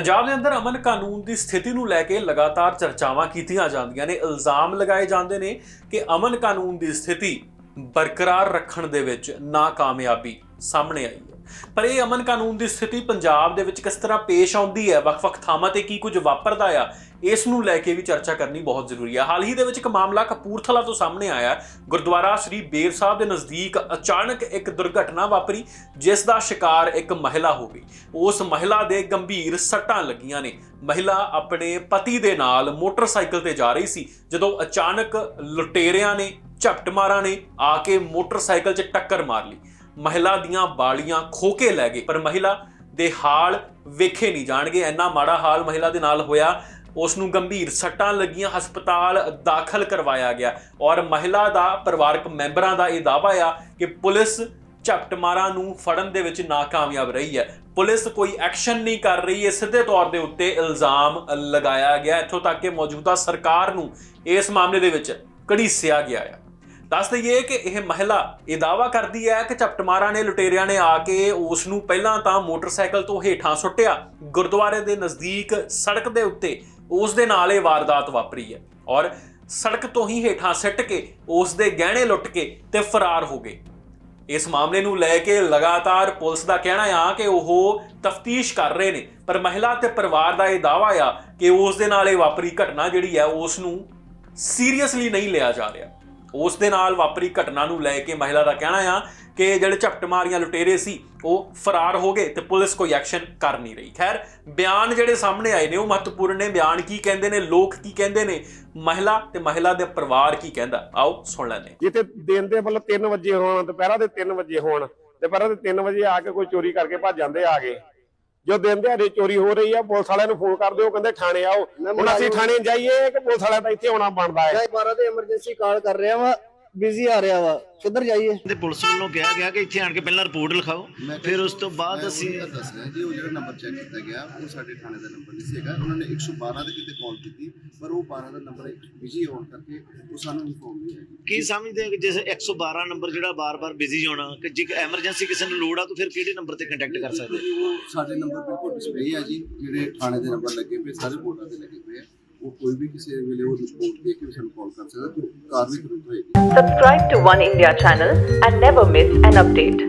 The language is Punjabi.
ਪੰਜਾਬ ਦੇ ਅੰਦਰ ਅਮਨ ਕਾਨੂੰਨ ਦੀ ਸਥਿਤੀ ਨੂੰ ਲੈ ਕੇ ਲਗਾਤਾਰ ਚਰਚਾਵਾਂ ਕੀਤੀਆਂ ਜਾਂਦੀਆਂ ਨੇ, ਇਲਜ਼ਾਮ ਲਗਾਏ ਜਾਂਦੇ ਨੇ ਕਿ ਅਮਨ ਕਾਨੂੰਨ ਦੀ ਸਥਿਤੀ ਬਰਕਰਾਰ ਰੱਖਣ ਦੇ ਵਿੱਚ ਨਾਕਾਮਯਾਬੀ ਸਾਹਮਣੇ ਆਈ ਹੈ। ਪਰ ਇਹ ਅਮਨ ਕਾਨੂੰਨ ਦੀ ਸਥਿਤੀ ਪੰਜਾਬ ਦੇ ਵਿੱਚ ਕਿਸ ਤਰ੍ਹਾਂ ਪੇਸ਼ ਆਉਂਦੀ ਹੈ, ਵੱਖ-ਵੱਖ ਥਾਵਾਂ ਤੇ ਕੀ ਕੁਝ ਵਾਪਰਦਾ ਆ, ਇਸ ਨੂੰ ਲੈ ਕੇ ਵੀ ਚਰਚਾ ਕਰਨੀ ਬਹੁਤ ਜ਼ਰੂਰੀ ਹੈ ਹਾਲ ਹੀ ਦੇ ਵਿੱਚ ਇੱਕ ਮਾਮਲਾ ਕਪੂਰਥਲਾ ਤੋਂ ਸਾਹਮਣੇ ਆਇਆ। ਗੁਰਦੁਆਰਾ ਸ੍ਰੀ ਬੇਰ ਸਾਹਿਬ ਦੇ ਨਜ਼ਦੀਕ ਅਚਾਨਕ ਇੱਕ ਦੁਰਘਟਨਾ ਵਾਪਰੀ, ਜਿਸ ਦਾ ਸ਼ਿਕਾਰ ਇੱਕ ਮਹਿਲਾ ਹੋ ਗਈ। ਉਸ ਮਹਿਲਾ ਦੇ ਗੰਭੀਰ ਸੱਟਾਂ ਲੱਗੀਆਂ ਨੇ। ਮਹਿਲਾ ਆਪਣੇ ਪਤੀ ਦੇ ਨਾਲ ਮੋਟਰਸਾਈਕਲ ਤੇ ਜਾ ਰਹੀ ਸੀ, ਜਦੋਂ ਅਚਾਨਕ ਲੁਟੇਰਿਆਂ ਨੇ ਝਪਟ ਮਾਰਾਂ ਨੇ, ਆ ਕੇ ਮੋਟਰਸਾਈਕਲ 'ਚ ਟੱਕਰ ਮਾਰ ਲਈ। ਮਹਿਲਾ ਦੀਆਂ ਬਾਲੀਆਂ ਖੋ ਕੇ ਲੈ ਗਏ, ਪਰ ਮਹਿਲਾ ਦੇ ਹਾਲ ਵੇਖੇ ਨਹੀਂ ਜਾਣਗੇ। ਇੰਨਾ ਮਾੜਾ ਹਾਲ ਮਹਿਲਾ ਦੇ ਨਾਲ ਹੋਇਆ, ਉਸ ਨੂੰ ਗੰਭੀਰ ਸੱਟਾਂ ਲੱਗੀਆਂ, ਹਸਪਤਾਲ ਦਾਖਲ ਕਰਵਾਇਆ ਗਿਆ ਔਰ ਮਹਿਲਾ ਦਾ ਪਰਿਵਾਰਕ ਮੈਂਬਰਾਂ ਦਾ ਇਹ ਦਾਅਵਾ ਆ ਕਿ ਪੁਲਿਸ ਝਪਟਮਾਰਾਂ ਨੂੰ ਫੜਨ ਦੇ ਵਿੱਚ ਨਾਕਾਮਯਾਬ ਰਹੀ ਹੈ। ਪੁਲਿਸ ਕੋਈ ਐਕਸ਼ਨ ਨਹੀਂ ਕਰ ਰਹੀ ਹੈ ਸਿੱਧੇ ਤੌਰ ਦੇ ਉੱਤੇ ਇਲਜ਼ਾਮ ਲਗਾਇਆ ਗਿਆ। ਇੱਥੋਂ ਤੱਕ ਕਿ ਮੌਜੂਦਾ ਸਰਕਾਰ ਨੂੰ ਇਸ ਮਾਮਲੇ ਦੇ ਵਿੱਚ ਘੜੀਸਿਆ ਗਿਆ ਹੈ ਦੱਸ ਦਈਏ ਕਿ ਇਹ ਮਹਿਲਾ ਇਹ ਦਾਵਾ ਕਰਦੀ ਹੈ ਕਿ ਝਪਟਮਾਰਾਂ ਨੇ, ਲੁਟੇਰਿਆਂ ਨੇ ਆ ਕੇ ਉਸ ਨੂੰ ਪਹਿਲਾਂ ਤਾਂ ਮੋਟਰਸਾਈਕਲ ਤੋਂ ਹੇਠਾਂ ਸੁੱਟਿਆ। ਗੁਰਦੁਆਰੇ ਦੇ ਨਜ਼ਦੀਕ ਸੜਕ ਦੇ ਉੱਤੇ ਉਸ ਦੇ ਨਾਲ ਇਹ ਵਾਰਦਾਤ ਵਾਪਰੀ ਹੈ ਔਰ ਸੜਕ ਤੋਂ ਹੀ ਹੇਠਾਂ ਸਿੱਟ ਕੇ ਉਸ ਦੇ ਗਹਿਣੇ ਲੁੱਟ ਕੇ ਤੇ ਫਰਾਰ ਹੋ ਗਏ। ਇਸ ਮਾਮਲੇ ਨੂੰ ਲੈ ਕੇ ਲਗਾਤਾਰ ਪੁਲਿਸ ਦਾ ਕਹਿਣਾ ਆ ਕਿ ਉਹ ਤਫਤੀਸ਼ ਕਰ ਰਹੇ ਨੇ, ਪਰ ਮਹਿਲਾ ਤੇ ਪਰਿਵਾਰ ਦਾ ਇਹ ਦਾਵਾ ਆ ਕਿ ਉਸ ਦੇ ਨਾਲ ਇਹ ਵਾਪਰੀ ਘਟਨਾ ਜਿਹੜੀ ਆ ਉਸ ਨੂੰ ਸੀਰੀਅਸਲੀ ਨਹੀਂ ਲਿਆ ਜਾ ਰਿਹਾ। ਉਸ ਦੇ ਨਾਲ ਵਾਪਰੀ ਘਟਨਾ ਨੂੰ ਲੈ ਕੇ ਮਹਿਲਾ ਦਾ ਕਹਿਣਾ ਆ ਕਿ ਜਿਹੜੇ ਝਪਟ ਮਾਰੀਆਂ ਲੁਟੇਰੇ ਸੀ, ਉਹ ਫਰਾਰ ਹੋ ਗਏ ਤੇ ਪੁਲਿਸ ਕੋਈ ਐਕਸ਼ਨ ਕਰ ਨਹੀਂ ਰਹੀ। ਖੈਰ, ਬਿਆਨ ਜਿਹੜੇ ਸਾਹਮਣੇ ਆਏ ਨੇ, ਉਹ ਮਹੱਤਵਪੂਰਨ ਨੇ। ਬਿਆਨ ਕੀ ਕਹਿੰਦੇ ਨੇ, ਲੋਕ ਕੀ ਕਹਿੰਦੇ ਨੇ, ਮਹਿਲਾ ਤੇ ਮਹਿਲਾ ਦੇ ਪਰਿਵਾਰ ਕੀ ਕਹਿੰਦਾ? ਆਓ ਸੁਣ ਲੈਂਦੇ ਜਿੱਥੇ ਦਿਨ ਦੇ ਮਤਲਬ 3 ਵਜੇ ਹੋਣ, ਦੁਪਹਿਰਾਂ ਦੇ 3 ਵਜੇ ਹੋਣ, ਦੁਪਹਿਰਾਂ ਦੇ 3 ਵਜੇ ਆ ਕੇ ਕੋਈ ਚੋਰੀ ਕਰਕੇ ਭੱਜ ਜਾਂਦੇ ਆ ਗਏ ਜੋ ਦਿਨ ਦਿਹਾੜੇ ਚੋਰੀ ਹੋ ਰਹੀ ਆ ਪੁਲਿਸ ਵਾਲਿਆਂ ਨੂੰ ਫੋਨ ਕਰਦੇ ਉਹ ਕਹਿੰਦੇ ਥਾਣੇ ਆਓ। ਹੁਣ ਅਸੀਂ ਥਾਣੇ ਜਾਈਏ ਕਿ ਪੁਲਿਸ ਵਾਲਿਆਂ ਦਾ ਇੱਥੇ ਆਉਣਾ ਬਣਦਾ ਹੈ। 12 ਤੇ ਐਮਰਜੈਂਸੀ ਕਾਲ ਕਰ ਰਿਹਾ ਵਾ। ਬਿਜ਼ੀ ਆ ਰਿਹਾ ਵਾ। ਕਿੱਧਰ ਜਾਈਏ? ਤੇ ਪੁਲਿਸ ਵੱਲੋਂ ਕਿਹਾ ਗਿਆ ਕਿ ਇੱਥੇ ਆਣ ਕੇ ਪਹਿਲਾਂ ਰਿਪੋਰਟ ਲਿਖਾਓ। ਫਿਰ ਉਸ ਤੋਂ ਬਾਅਦ ਅਸੀਂ ਦੱਸ ਰਿਹਾ ਜੀ ਉਹ ਜਿਹੜਾ ਨੰਬਰ ਚੈੱਕ ਕੀਤਾ ਗਿਆ ਉਹ ਸਾਡੇ ਥਾਣੇ ਦਾ ਨੰਬਰ ਨਹੀਂ ਸੀਗਾ ਉਹਨਾਂ ਨੇ 112 ਤੇ ਕਿਤੇ ਕਾਲ ਕੀਤੀ ਪਰ ਉਹ 12 ਦਾ ਨੰਬਰ ਬਿਜ਼ੀ ਹੋਣ ਕਰਕੇ ਉਹ ਸਾਨੂੰ ਇਨਫੋਰਮ ਨਹੀਂ ਹੈ ਕੀ ਸਮਝਦੇ ਹੋ ਕਿ ਜਿਸ 112 ਨੰਬਰ ਜਿਹੜਾ ਬਾਰ-ਬਾਰ ਬਿਜ਼ੀ ਹੋਣਾ ਕਿ ਜੇ ਐਮਰਜੈਂਸੀ ਕਿਸੇ ਨੂੰ ਲੋੜ ਆ ਤਾਂ ਫਿਰ ਕਿਹੜੇ ਨੰਬਰ ਤੇ ਕੰਟੈਕਟ ਕਰ ਸਕਦੇ? ਉਹ ਸਾਡੇ ਨੰਬਰ ਬਿਲਕੁਲ ਡਿਸਪਲੇ ਹੈ ਜੀ ਜਿਹੜੇ ਥਾਣੇ ਦੇ ਨੰਬਰ ਲੱਗੇ ਪਏ ਸਾਰੇ ਬੋਰਡਾਂ ਤੇ ਲੱਗੇ ਪਏ ਆ। ਕੋਈ ਵੀ ਕਿਸੇ ਵੇਲੇ ਉਹ ਰਿਪੋਰਟ ਦੇ ਕੇ ਸਾਨੂੰ ਕਾਲ ਕਰ ਸਕਦਾ ਤੇ ਕਾਰਵਾਈ ਤੁਰੰਤ ਹੋਏਗੀ Subscribe to One India channel and never miss an update.